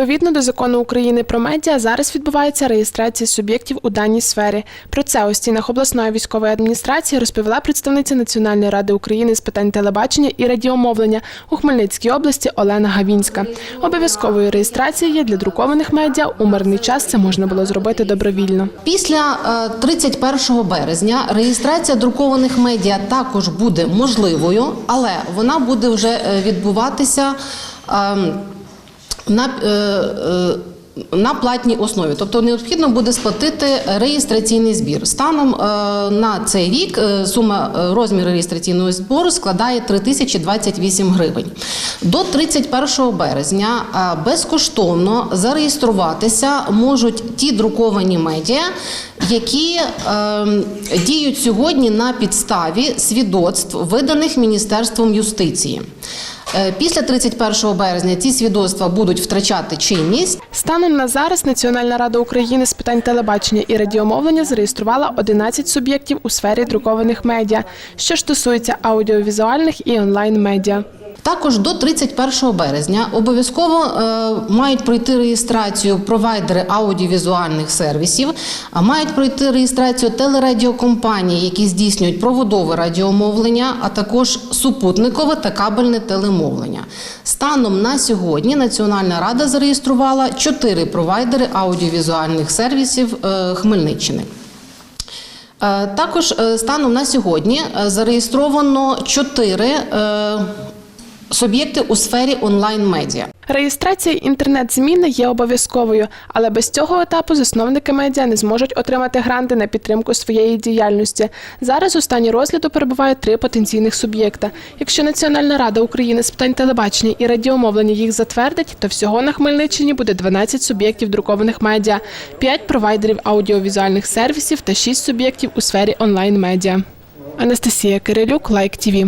Відповідно до закону України про медіа зараз відбувається реєстрація суб'єктів у даній сфері. Про це у стінах обласної військової адміністрації розповіла представниця Національної ради України з питань телебачення і радіомовлення у Хмельницькій області Олена Гавінська. Обов'язковою реєстрацією для друкованих медіа. У мирний час це можна було зробити добровільно. Після е, 31 березня реєстрація друкованих медіа також буде можливою, але вона буде вже е, відбуватися ем, на, е, е, на платній основі. Тобто необхідно буде сплатити реєстраційний збір. Станом е, на цей рік сума е, розмір реєстраційного збору складає 3028 гривень. До 31 березня безкоштовно зареєструватися можуть ті друковані медіа, які діють сьогодні на підставі свідоцтв, виданих Міністерством юстиції. Е, Після 31 березня ці свідоцтва будуть втрачати чинність. Станом на зараз Національна рада України з питань телебачення і радіомовлення зареєструвала 11 суб'єктів у сфері друкованих медіа, що стосується аудіовізуальних і онлайн медіа. Також до 31 березня обов'язково е, мають пройти реєстрацію провайдери аудіовізуальних сервісів, а мають пройти реєстрацію телерадіокомпанії, які здійснюють проводове радіомовлення, а також супутникове та кабельне телемовлення. Станом на сьогодні Національна рада зареєструвала чотири провайдери аудіовізуальних сервісів е, Хмельниччини. Е, Також станом на сьогодні зареєстровано чотири суб'єкти у сфері онлайн-медіа. Реєстрація інтернет-зміни є обов'язковою, але без цього етапу засновники медіа не зможуть отримати гранти на підтримку своєї діяльності. Зараз у стані розгляду перебувають три потенційних суб'єкта. Якщо Національна рада України з питань телебачення і радіомовлення їх затвердить, то всього на Хмельниччині буде 12 суб'єктів друкованих медіа, 5 провайдерів аудіовізуальних сервісів та 6 суб'єктів у сфері онлайн-медіа. Анастасія Кирилюк, Лайк ТІВІ.